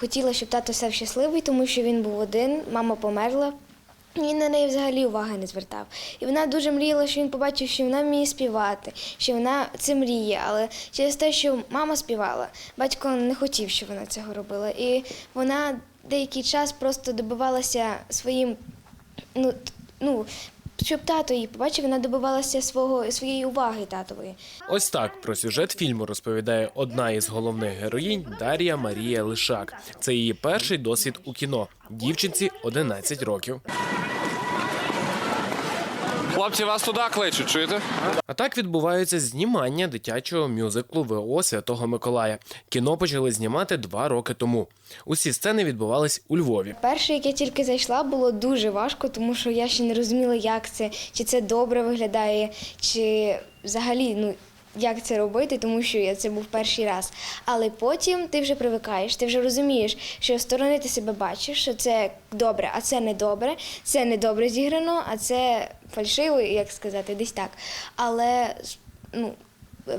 хотіла, щоб тато став щасливий, тому що він був один, мама померла. Він на неї взагалі уваги не звертав. І вона дуже мріяла, що він побачив, що вона вміє співати, що вона це мріє. Але через те, що мама співала, батько не хотів, щоб вона цього робила. І вона деякий час просто добивалася своїм, ну, ну щоб тато її побачив, вона добивалася свого, своєї уваги татової. Ось так про сюжет фільму розповідає одна із головних героїнь Дар'я Марія Лишак. Це її перший досвід у кіно. Дівчинці 11 років. Хлопці, вас туди кличуть, чуєте? А так відбувається знімання дитячого мюзиклу ВО Святого Миколая. Кіно почали знімати два роки тому. Усі сцени відбувались у Львові. Перше, як я тільки зайшла, було дуже важко, тому що я ще не розуміла, як це, чи це добре виглядає, чи взагалі ну. Як це робити, тому що я це був перший раз. Але потім ти вже привикаєш, ти вже розумієш, що сторони ти себе бачиш, що це добре, а це не добре, це не добре зіграно, а це фальшиво, як сказати, десь так. Але ну,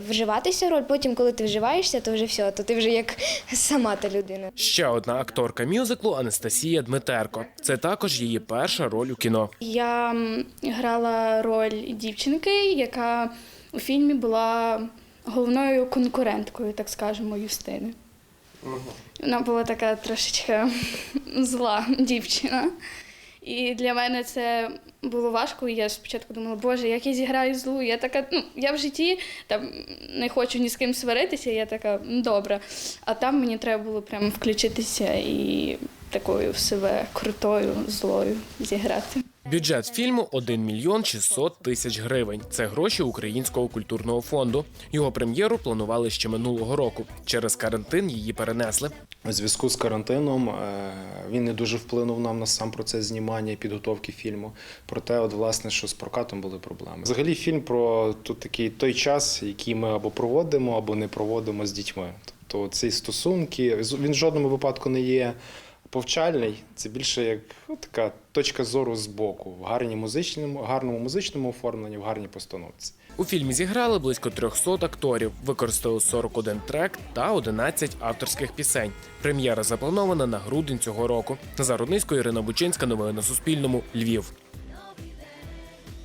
вживатися в роль, потім, коли ти вживаєшся, то вже все, то ти вже як сама та людина. Ще одна акторка мюзиклу Анастасія Дмитерко. Це також її перша роль у кіно. Я грала роль дівчинки, яка у фільмі була головною конкуренткою, так скажемо, Юстини. Вона була така трошечки зла дівчина. І для мене це було важко. І я спочатку думала, боже, як я зіграю злу. Я така, ну я в житті там не хочу ні з ким сваритися. Я така, «Ну, добре. А там мені треба було прямо включитися і такою в себе крутою, злою зіграти. Бюджет фільму 1 мільйон 600 тисяч гривень. Це гроші Українського культурного фонду. Його прем'єру планували ще минулого року. Через карантин її перенесли. У зв'язку з карантином е, він не дуже вплинув нам на сам процес знімання і підготовки фільму. Проте, от власне, що з прокатом були проблеми. Взагалі, фільм про тут такий той час, який ми або проводимо, або не проводимо з дітьми. Тобто ці стосунки він в жодному випадку не є повчальний. Це більше як ну, така точка зору з боку в гарній музичному, гарному музичному оформленні, в гарній постановці. У фільмі зіграли близько 300 акторів, використали 41 трек та 11 авторських пісень. Прем'єра запланована на грудень цього року. Назар Рудницько, Ірина Бучинська. Новини на Суспільному. Львів.